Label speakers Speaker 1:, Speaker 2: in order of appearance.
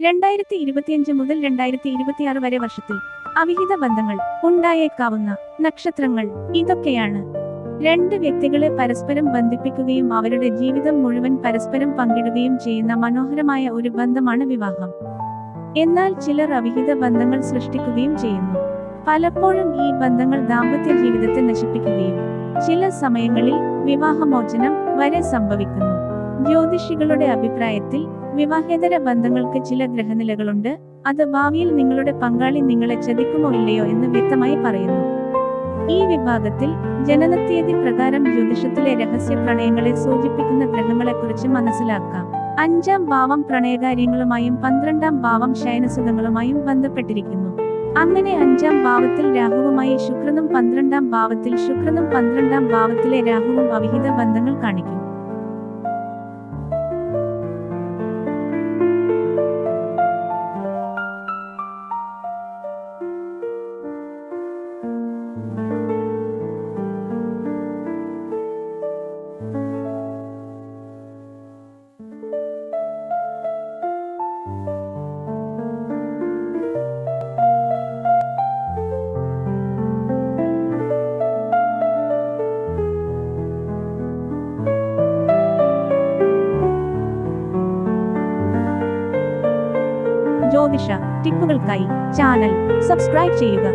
Speaker 1: രണ്ടായിരത്തി ഇരുപത്തിയഞ്ച് മുതൽ രണ്ടായിരത്തി ഇരുപത്തിയാറ് വരെ വർഷത്തിൽ അവിഹിത ബന്ധങ്ങൾ ഉണ്ടായേക്കാവുന്ന നക്ഷത്രങ്ങൾ ഇതൊക്കെയാണ്. രണ്ട് വ്യക്തികളെ പരസ്പരം ബന്ധിപ്പിക്കുകയും അവരുടെ ജീവിതം മുഴുവൻ പരസ്പരം പങ്കിടുകയും ചെയ്യുന്ന മനോഹരമായ ഒരു ബന്ധമാണ് വിവാഹം. എന്നാൽ ചിലർ അവിഹിത ബന്ധങ്ങൾ സൃഷ്ടിക്കുകയും ചെയ്യുന്നു. പലപ്പോഴും ഈ ബന്ധങ്ങൾ ദാമ്പത്യ ജീവിതത്തെ നശിപ്പിക്കുകയും ചില സമയങ്ങളിൽ വിവാഹമോചനം വരെ സംഭവിക്കുന്നു. ജ്യോതിഷികളുടെ അഭിപ്രായത്തിൽ വിവാഹേതര ബന്ധങ്ങൾക്ക് ചില ഗ്രഹനിലകളുണ്ട്. അത് ഭാവിയിൽ നിങ്ങളുടെ പങ്കാളി നിങ്ങളെ ചതിക്കുമോ ഇല്ലയോ എന്ന് വ്യക്തമായി പറയുന്നു. ഈ വിഭാഗത്തിൽ ജനനത്തീയതി പ്രകാരം ജ്യോതിഷത്തിലെ രഹസ്യ പ്രണയങ്ങളെ സൂചിപ്പിക്കുന്ന ഗ്രഹങ്ങളെക്കുറിച്ച് മനസ്സിലാക്കാം. അഞ്ചാം ഭാവം പ്രണയകാര്യങ്ങളുമായും പന്ത്രണ്ടാം ഭാവം ശയനസുഖങ്ങളുമായും ബന്ധപ്പെട്ടിരിക്കുന്നു. അങ്ങനെ അഞ്ചാം ഭാവത്തിൽ രാഹുവുമായി ശുക്രനും പന്ത്രണ്ടാം ഭാവത്തിൽ ശുക്രനും പന്ത്രണ്ടാം ഭാവത്തിലെ രാഹുവും അവിഹിത ബന്ധങ്ങൾ കാണിക്കും. ജ്യോതിഷ ടിപ്പുകൾക്കായി ചാനൽ സബ്സ്ക്രൈബ് ചെയ്യുക.